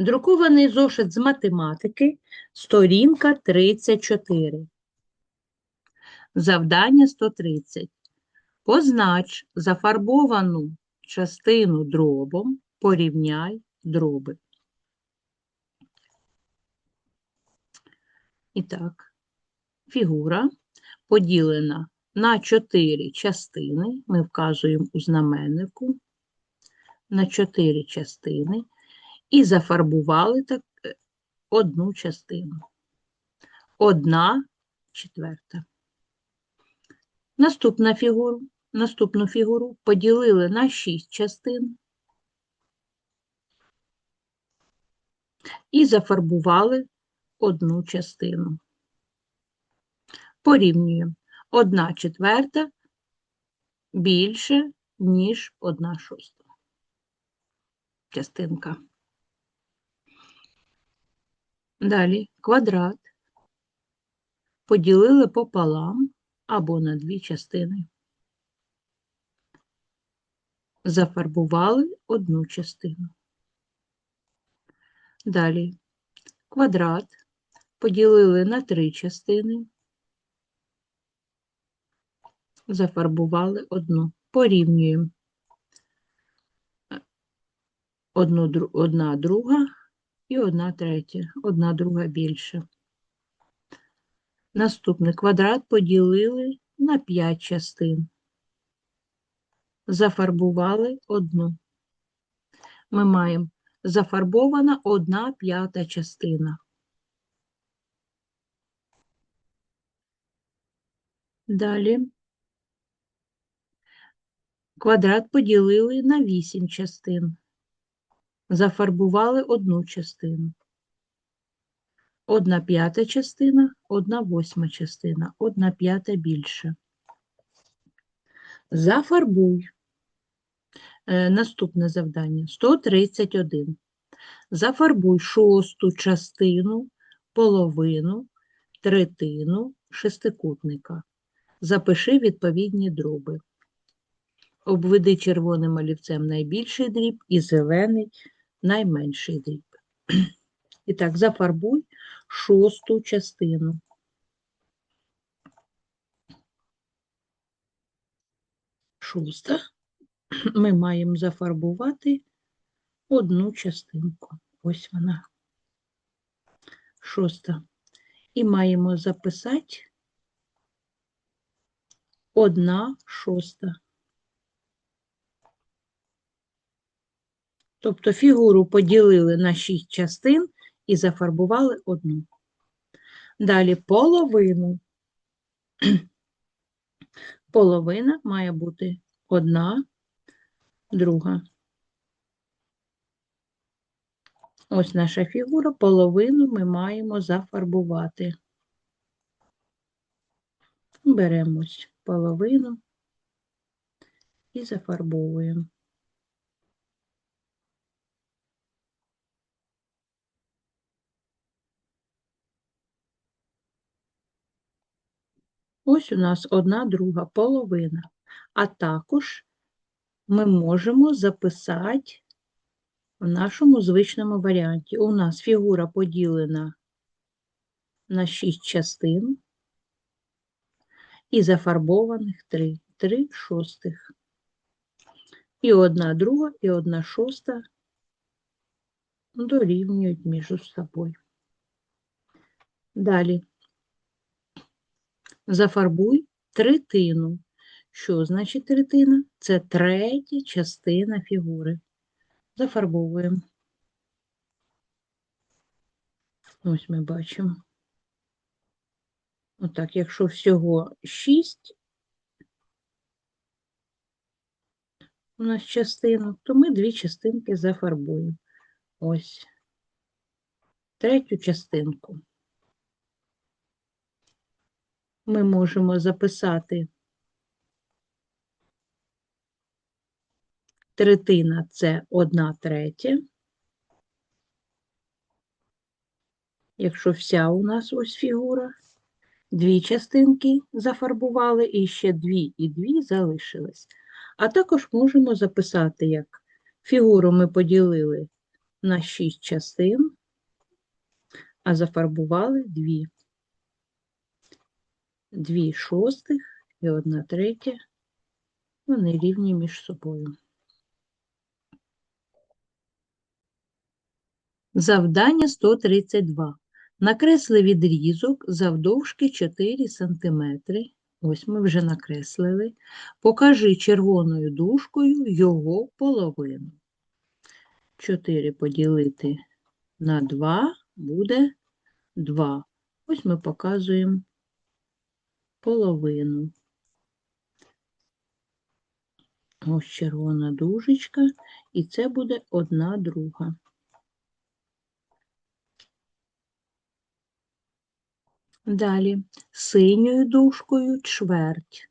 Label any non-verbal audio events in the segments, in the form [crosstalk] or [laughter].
Друкований зошит з математики, сторінка 34. Завдання 130. Познач зафарбовану частину дробом, порівняй дроби. І так, фігура поділена на чотири частини. Ми вказуємо у знаменнику на чотири частини і зафарбували так е, одну частину. Одна четверта. Наступна фігуру, наступну фігуру поділили на шість частин і зафарбували одну частину. Порівнюємо. Одна четверта більше, ніж одна шоста. Частинка. Далі квадрат поділили пополам або на дві частини. Зафарбували одну частину. Далі квадрат поділили на три частини. Зафарбували одну. Порівнюємо. Одна друга і одна третя, одна друга більше. Наступний квадрат поділили на 5 частин. Зафарбували одну. Ми маємо зафарбована одна п'ята частина. Далі квадрат поділили на 8 частин. Зафарбували одну частину. Одна п'ята частина, одна восьма частина, одна п'ята більше. Зафарбуй. Е, наступне завдання 131. Зафарбуй шосту частину, половину, третину шестикутника. Запиши відповідні дроби. Обведи червоним олівцем найбільший дріб і зелений найменший дріб. [clears throat] І так, зафарбуй шосту частину. Шоста. [clears throat] Ми маємо зафарбувати одну частинку. Ось вона. Шоста. І маємо записати одна шоста. Тобто фігуру поділили на шість частин і зафарбували одну. Далі половину. [clears throat] Половина має бути одна, друга. Ось наша фігура, половину ми маємо зафарбувати. Беремо ось половину і зафарбовуємо. Ось у нас одна друга половина. А також ми можемо записати в нашому звичному варіанті. У нас фігура поділена на 6 частин і зафарбованих 3, 3 шостих. І одна друга, і одна шоста дорівнюють між собою. Далі. Зафарбуй третину. Що значить третина? Це третя частина фігури. Зафарбовуємо. Ось ми бачимо. Отак, якщо всього 6 у нас частинок, то ми дві частинки зафарбуємо. Ось третю частинку. Ми можемо записати третина це одна третя. Якщо вся у нас ось фігура, дві частинки зафарбували, і ще дві і дві залишились. А також можемо записати, як фігуру ми поділили на 6 частин, а зафарбували дві. Дві шостих і одна третя. Вони рівні між собою. Завдання 132. Накресли відрізок завдовжки 4 см. Ось ми вже накреслили. Покажи червоною дужкою його половину. 4 поділити на 2 буде 2. Ось ми показуємо половину. Ось червона дужечка, і це буде одна друга. Далі синьою дужкою чверть.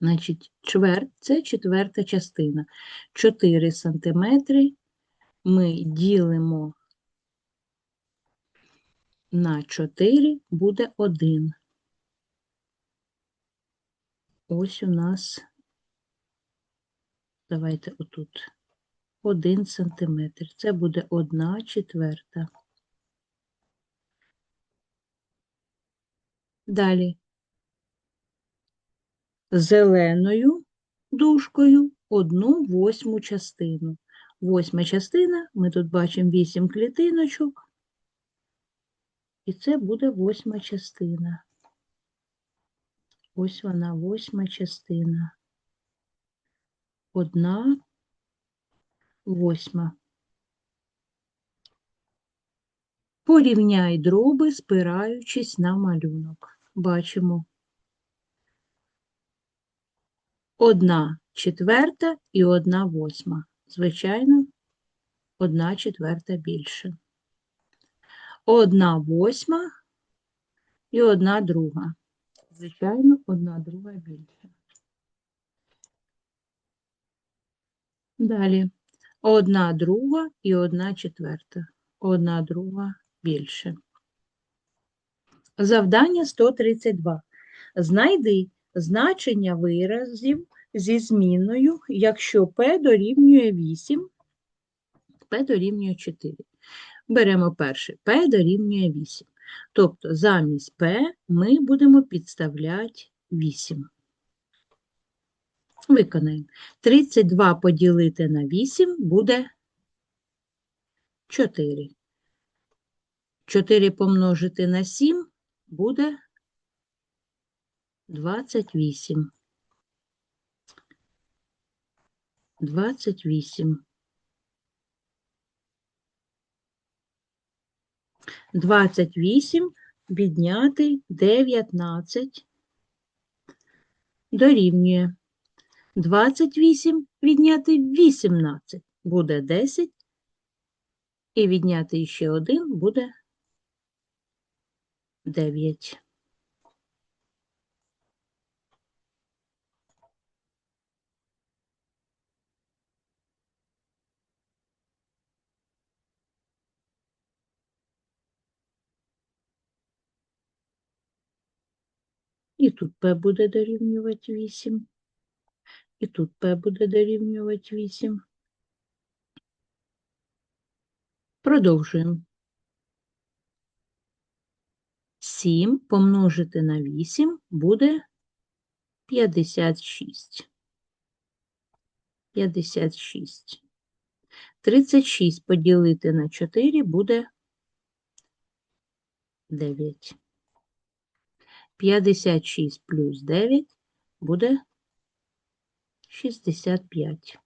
Значить, чверть це четверта частина. 4 сантиметри ми ділимо на 4, буде 1. Ось у нас, давайте отут, 1 сантиметр. Це буде 1 четверта. Далі зеленою дужкою одну восьму частину. Восьма частина, ми тут бачимо 8 клітиночок, і це буде восьма частина. Ось вона, восьма частина. Одна восьма. Порівняй дроби, спираючись на малюнок. Бачимо. Одна четверта і одна восьма. Звичайно, одна четверта більше. Одна восьма і одна друга. Звичайно, одна друга більше. Далі. Одна друга і одна четверта. Одна друга більше. Завдання 132. Знайди значення виразів зі зміною, якщо p дорівнює 8, p дорівнює 4. Беремо перше, p дорівнює 8. Тобто замість p ми будемо підставляти 8. Виконаємо. 32 поділити на 8 буде 4. 4 помножити на 7 буде 28. 28. 28 відняти 19 дорівнює. 28 відняти 18 буде 10, і відняти ще 1 буде 9. І тут P буде дорівнювати 8. І тут P буде дорівнювати 8. Продовжуємо. 7 помножити на 8 буде 56. 56. 36 поділити на 4 буде 9. 56 плюс 9 буде 65.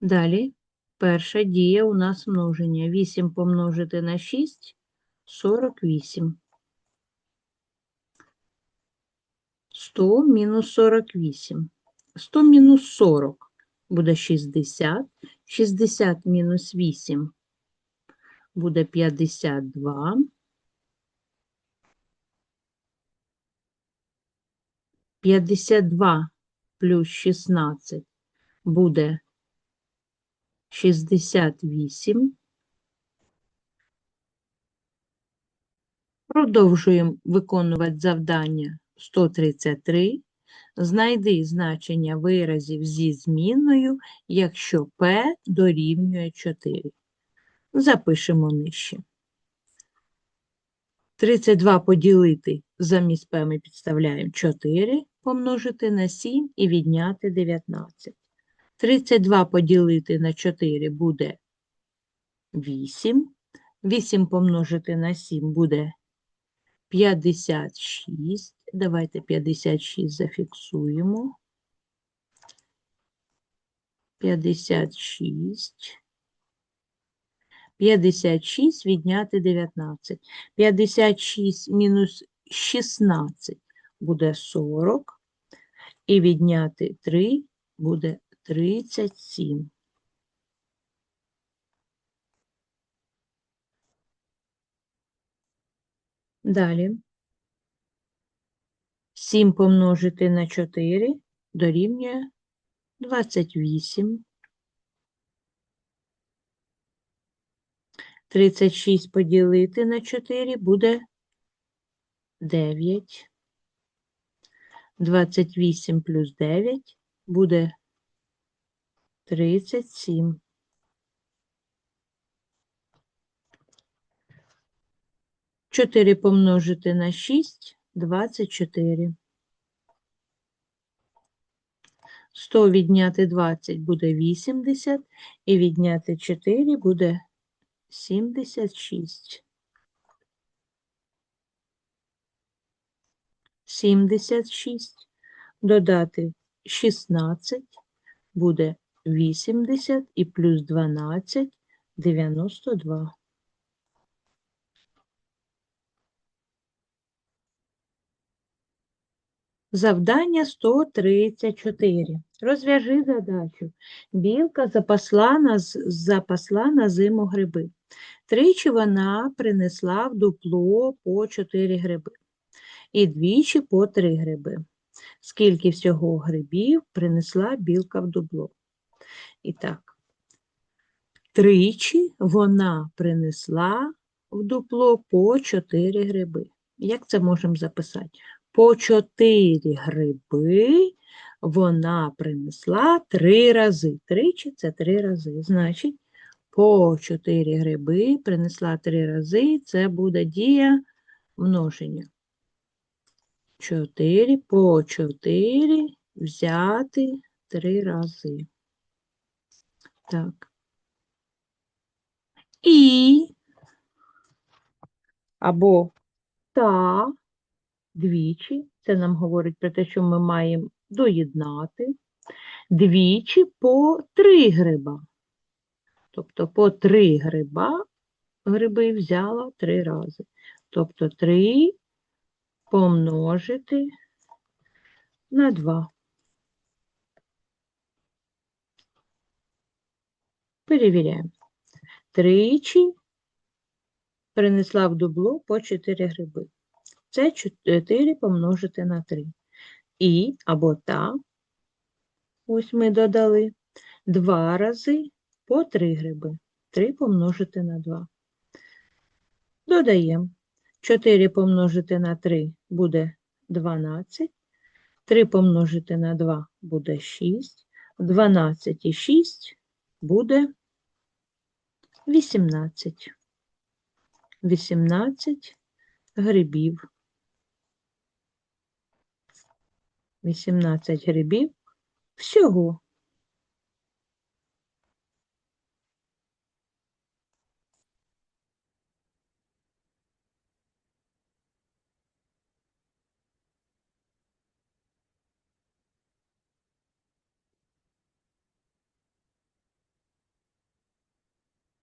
Далі перша дія у нас множення. 8 помножити на 6 – 48. 100 мінус 48. 100 мінус 40 буде 60. 60 мінус 8 буде 52. П'ятдесят два плюс шістнадцять буде шістдесят вісім. Продовжуємо виконувати завдання 133. Знайди значення виразів зі змінною, якщо p дорівнює 4. Запишемо нижче. 32 поділити замість ми підставляємо 4, помножити на 7 і відняти 19. 32 поділити на 4 буде 8. 8 помножити на 7 буде 56. Давайте 56 зафіксуємо. 56. 56 відняти 19. 56 мінус 16 буде 40. І відняти 3 буде 37. Далі. 7 помножити на 4 дорівнює 28. 36 поділити на 4 буде 9. 28 плюс 9 буде 37. Чотири помножити на 6 – 24. 100 відняти 20 буде 80, і відняти 4 буде 76. 76. Додати 16 буде 80 і плюс 12 – 92. Завдання 134. Розв'яжи задачу. Білка запасла на, запасла на зиму гриби. Тричі вона принесла в дупло по 4 гриби. І двічі по 3 гриби. Скільки всього грибів принесла білка в дупло? І так, тричі вона принесла в дупло по 4 гриби. Як це можемо записати? По 4 гриби вона принесла 3 рази. Тричі це 3 рази. Значить, по 4 гриби принесла 3 рази. Це буде дія множення. 4 по 4 взяти 3 рази. Так. І або та двічі, це нам говорить про те, що ми маємо доєднати, двічі по три гриба. Тобто по три гриба гриби взяла три рази. Тобто 3 помножити на 2. Перевіряємо. Тричі принесла в дубло по 4 гриби. Це 4 помножити на 3. І або та, ось ми додали, два рази по 3 гриби. 3 помножити на 2. Додаємо. 4 помножити на 3 буде 12. 3 помножити на 2 буде 6. 12 і 6 буде 18. 18 грибів. 18 грибів всього